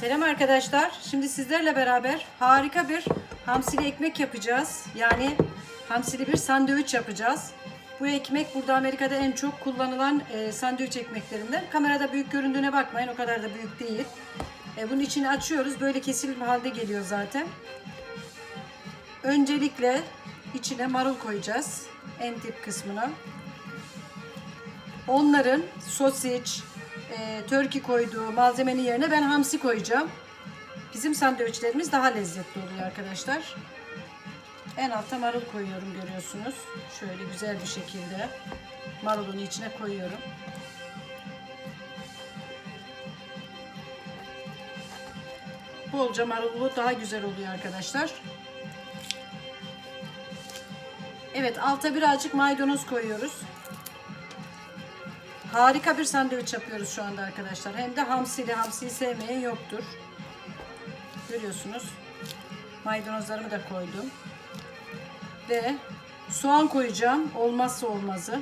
Selam arkadaşlar. Şimdi sizlerle beraber harika bir hamsili ekmek yapacağız. Yani hamsili bir sandviç yapacağız. Bu ekmek burada Amerika'da en çok kullanılan e, sandviç ekmeklerinden. Kamerada büyük göründüğüne bakmayın. O kadar da büyük değil. E, bunun içini açıyoruz. Böyle kesilip halde geliyor zaten. Öncelikle içine marul koyacağız. En dip kısmına. Onların sosiç, e, törki koyduğu malzemenin yerine ben hamsi koyacağım. Bizim sandviçlerimiz daha lezzetli oluyor arkadaşlar. En alta marul koyuyorum görüyorsunuz. Şöyle güzel bir şekilde marulun içine koyuyorum. Bolca marullu daha güzel oluyor arkadaşlar. Evet alta birazcık maydanoz koyuyoruz. Harika bir sandviç yapıyoruz şu anda arkadaşlar. Hem de hamsili. Hamsiyi sevmeyen yoktur. Görüyorsunuz. Maydanozlarımı da koydum. Ve soğan koyacağım. Olmazsa olmazı.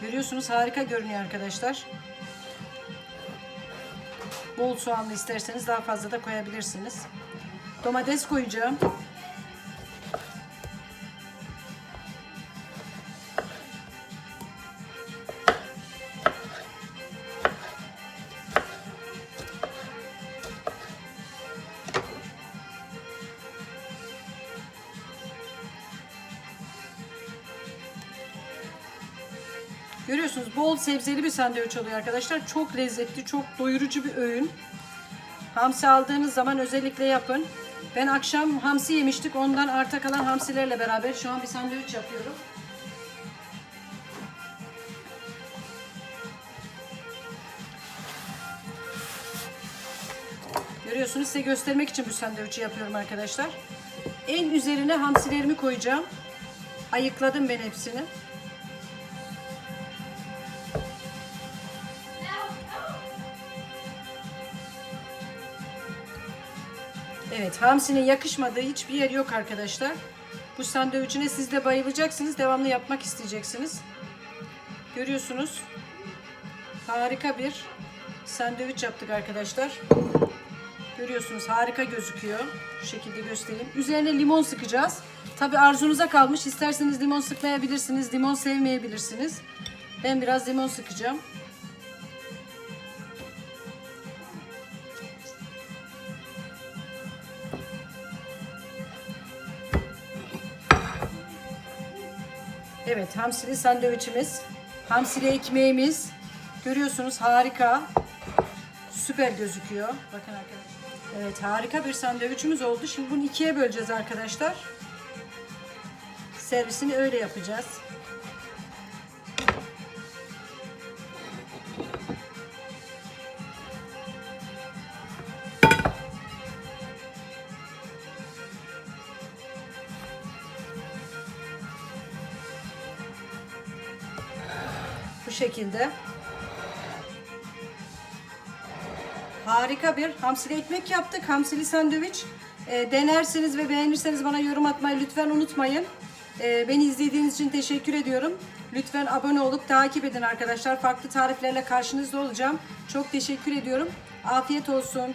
Görüyorsunuz harika görünüyor arkadaşlar. Bol soğanlı isterseniz daha fazla da koyabilirsiniz. Domates koyacağım. Görüyorsunuz bol sebzeli bir sandviç oluyor arkadaşlar. Çok lezzetli, çok doyurucu bir öğün. Hamsi aldığınız zaman özellikle yapın. Ben akşam hamsi yemiştik. Ondan arta kalan hamsilerle beraber şu an bir sandviç yapıyorum. Görüyorsunuz size göstermek için bu sandviçi yapıyorum arkadaşlar. En üzerine hamsilerimi koyacağım. Ayıkladım ben hepsini. Evet, hamsinin yakışmadığı hiçbir yer yok arkadaşlar. Bu sandviçine siz de bayılacaksınız. Devamlı yapmak isteyeceksiniz. Görüyorsunuz. Harika bir sandviç yaptık arkadaşlar. Görüyorsunuz harika gözüküyor. Şu şekilde göstereyim. Üzerine limon sıkacağız. Tabi arzunuza kalmış. İsterseniz limon sıkmayabilirsiniz. Limon sevmeyebilirsiniz. Ben biraz limon sıkacağım. Evet hamsili sandviçimiz. Hamsili ekmeğimiz. Görüyorsunuz harika. Süper gözüküyor. Bakın arkadaşlar. Evet harika bir sandviçimiz oldu. Şimdi bunu ikiye böleceğiz arkadaşlar. Servisini öyle yapacağız. Bu şekilde. Harika bir hamsili ekmek yaptık. Hamsili sandviç. E, denerseniz ve beğenirseniz bana yorum atmayı lütfen unutmayın. E, beni izlediğiniz için teşekkür ediyorum. Lütfen abone olup takip edin arkadaşlar. Farklı tariflerle karşınızda olacağım. Çok teşekkür ediyorum. Afiyet olsun.